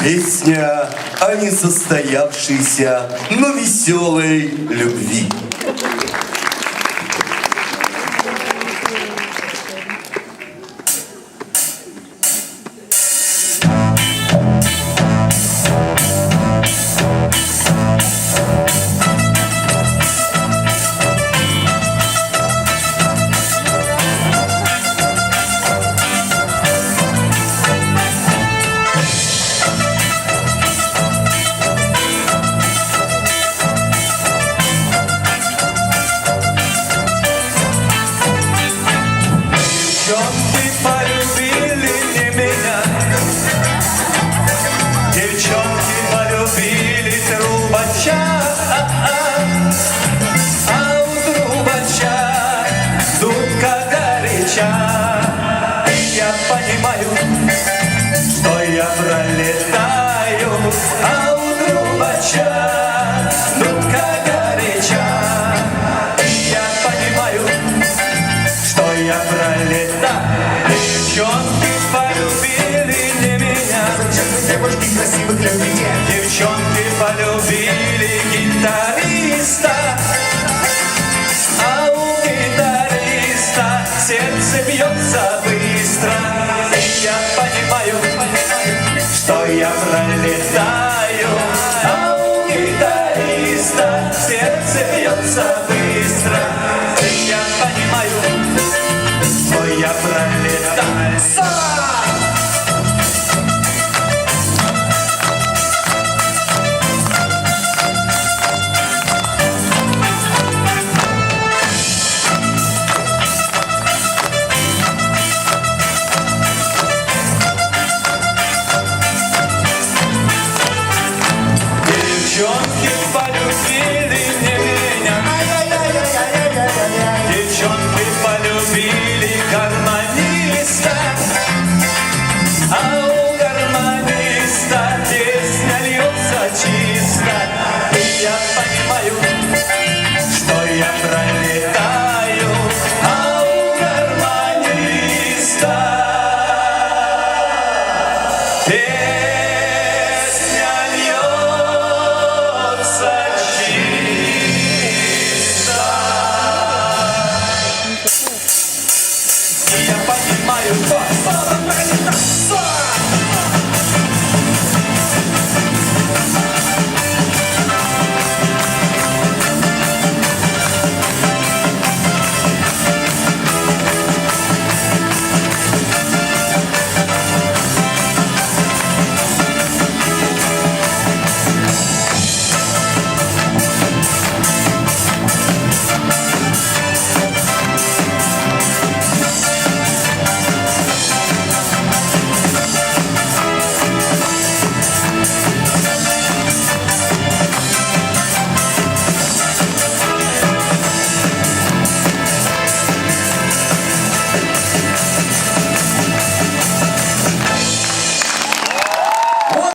Песня о несостоявшейся, но веселой любви. Девчонки полюбили трубача. А у трубача дудка горяча. Я понимаю, что я пролетаю. А у трубача дудка горяча. Я понимаю, что я пролетаю. Девчонки полюбили не меня. Девушки красивых любви Девчонки полюбили гитариста? А у гитариста сердце бьется быстро. И я понимаю, что я пролетаю. А у гитариста сердце бьется быстро